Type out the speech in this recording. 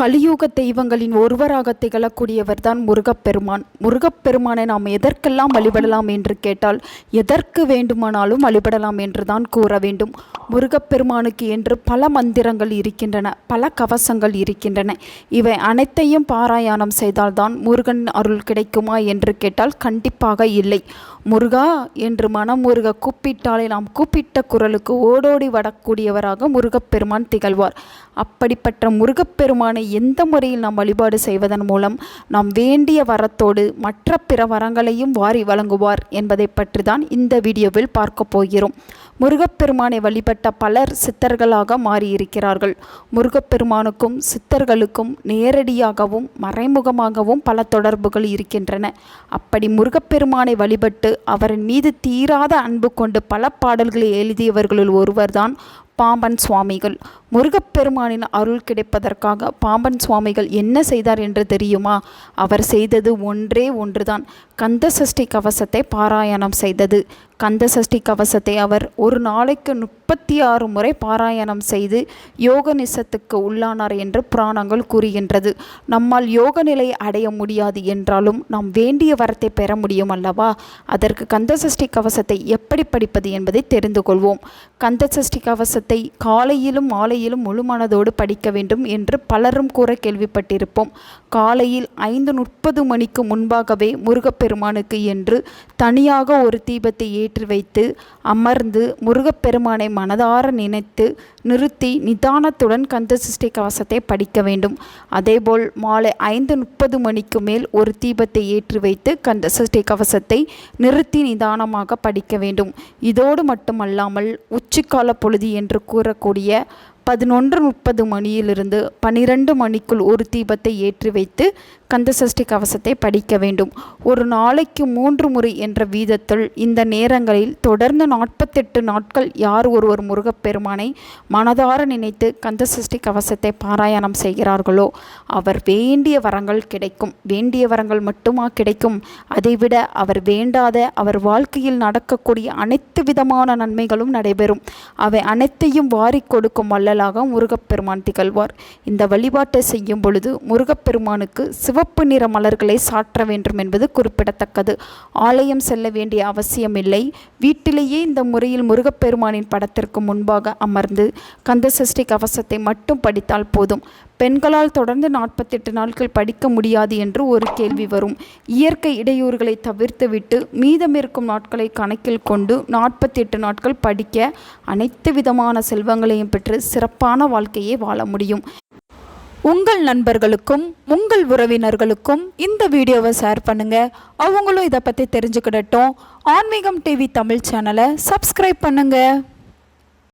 கலியுக தெய்வங்களின் ஒருவராக திகழக்கூடியவர் தான் முருகப்பெருமான். முருகப்பெருமானை நாம் எதற்கெல்லாம் வழிபடலாம் என்று கேட்டால் எதற்கு வேண்டுமானாலும் வழிபடலாம் என்று தான் கூற வேண்டும். முருகப்பெருமானுக்கு என்று பல மந்திரங்கள் இருக்கின்றன பல கவசங்கள் இருக்கின்றன. இவை அனைத்தையும் பாராயணம் செய்தால்தான் முருகன் அருள் கிடைக்குமா என்று கேட்டால் கண்டிப்பாக இல்லை. முருகா என்று மனம் முருக கூப்பிட்டாலே நாம் கூப்பிட்ட குரலுக்கு ஓடோடி வரக்கூடியவராக முருகப்பெருமான் திகழ்வார். அப்படிப்பட்ட முருகப்பெருமானை எந்த முறையில் நாம் வழிபாடு செய்வதன் மூலம் நாம் வேண்டிய வரத்தோடு மற்ற பிற வரங்களையும் வாரி வழங்குவார் என்பதை பற்றி தான் இந்த வீடியோவில் பார்க்க போகிறோம். முருகப்பெருமானை வழிபட்ட பலர் சித்தர்களாக மாறியிருக்கிறார்கள். முருகப்பெருமானுக்கும் சித்தர்களுக்கும் நேரடியாகவும் மறைமுகமாகவும் பல தொடர்புகள் இருக்கின்றன. அப்படி முருகப்பெருமானை வழிபட்டு அவரின் மீது தீராத அன்பு கொண்டு பல பாடல்களை எழுதியவர்களுள் ஒருவர்தான் பாம்பன் சுவாமிகள். முருகப்பெருமானின் அருள் கிடைப்பதற்காக பாம்பன் சுவாமிகள் என்ன செய்தார் என்று தெரியுமா? அவர் செய்தது ஒன்றே ஒன்றுதான். கந்த சஷ்டி கவசத்தை பாராயணம் செய்தது. கந்த சஷ்டி கவசத்தை அவர் ஒரு நாளைக்கு முப்பத்தி ஆறு முறை பாராயணம் செய்து யோக நிசத்துக்கு உள்ளானார் என்று புராணங்கள் கூறுகின்றது. நம்மால் யோக நிலை அடைய முடியாது என்றாலும் நாம் வேண்டிய வரத்தை பெற முடியும் அல்லவா? அதற்கு கந்த சஷ்டி கவசத்தை எப்படி படிப்பது என்பதை தெரிந்து கொள்வோம். கந்த சஷ்டி கவசத்தை காலையிலும் மாலையிலும் முழு மனதோடு படிக்க வேண்டும் என்று பலரும் கூற கேள்விப்பட்டிருப்போம். காலையில் ஐந்து முப்பது மணிக்கு முன்பாகவே முருகப்பெருமானுக்கு என்று தனியாக ஒரு தீபத்தை ஏற்றி வைத்து அமர்ந்து முருகப்பெருமானை மனதார நினைத்து நிறுத்தி நிதானத்துடன் கந்த சிருஷ்டி கவசத்தை படிக்க வேண்டும். அதேபோல் மாலை ஐந்து முப்பது மணிக்கு மேல் ஒரு தீபத்தை ஏற்றி வைத்து கந்த சிருஷ்டி கவசத்தை நிறுத்தி நிதானமாக படிக்க வேண்டும். இதோடு மட்டுமல்லாமல் உச்சிக்கால பொழுது என்று கூறக்கூடிய பதினொன்று முப்பது மணியிலிருந்து பன்னிரண்டு மணிக்குள் ஒரு தீபத்தை ஏற்றி வைத்து கந்தசஷ்டி கவசத்தை படிக்க வேண்டும். ஒரு நாளைக்கு மூன்று முறை என்ற வீதத்தில் இந்த நேரங்களில் தொடர்ந்து நாற்பத்தெட்டு நாட்கள் யார் ஒருவர் முருகப்பெருமானை மனதார நினைத்து கந்தசஷ்டி கவசத்தை பாராயணம் செய்கிறார்களோ அவர் வேண்டிய வரங்கள் கிடைக்கும். வேண்டிய வரங்கள் மட்டுமா கிடைக்கும்? அதைவிட அவர் வேண்டாத அவர் வாழ்க்கையில் நடக்கக்கூடிய அனைத்து விதமான நன்மைகளும் நடைபெறும். அவை அனைத்தையும் வாரி கொடுக்கும் வள்ளலாக முருகப்பெருமான் திகழ்வார். இந்த வழிபாட்டை செய்யும் பொழுது முருகப்பெருமானுக்கு சிவப்பு நிற மலர்களை சாற்ற வேண்டும் என்பது குறிப்பிடத்தக்கது. ஆலயம் செல்ல வேண்டிய அவசியமில்லை. வீட்டிலேயே இந்த முறையில் முருகப்பெருமானின் படத்திற்கு முன்பாக அமர்ந்து கந்தசஷ்டி கவசத்தை மட்டும் படித்தால் போதும். பெண்களால் தொடர்ந்து நாற்பத்தெட்டு நாட்கள் படிக்க முடியாது என்று ஒரு கேள்வி வரும். இயற்கை இடையூறுகளை தவிர்த்துவிட்டு மீதமிருக்கும் நாட்களை கணக்கில் கொண்டு நாற்பத்தெட்டு நாட்கள் படிக்க அனைத்து விதமான செல்வங்களையும் பெற்று சிறப்பான வாழ்க்கையை வாழ முடியும். உங்கள் நண்பர்களுக்கும் உங்கள் உறவினர்களுக்கும் இந்த வீடியோவை ஷேர் பண்ணுங்க. அவங்களும் இதை பற்றி தெரிஞ்சுக்கிடட்டும். ஆன்மீகம் டிவி தமிழ் சேனலை சப்ஸ்கிரைப் பண்ணுங்கள்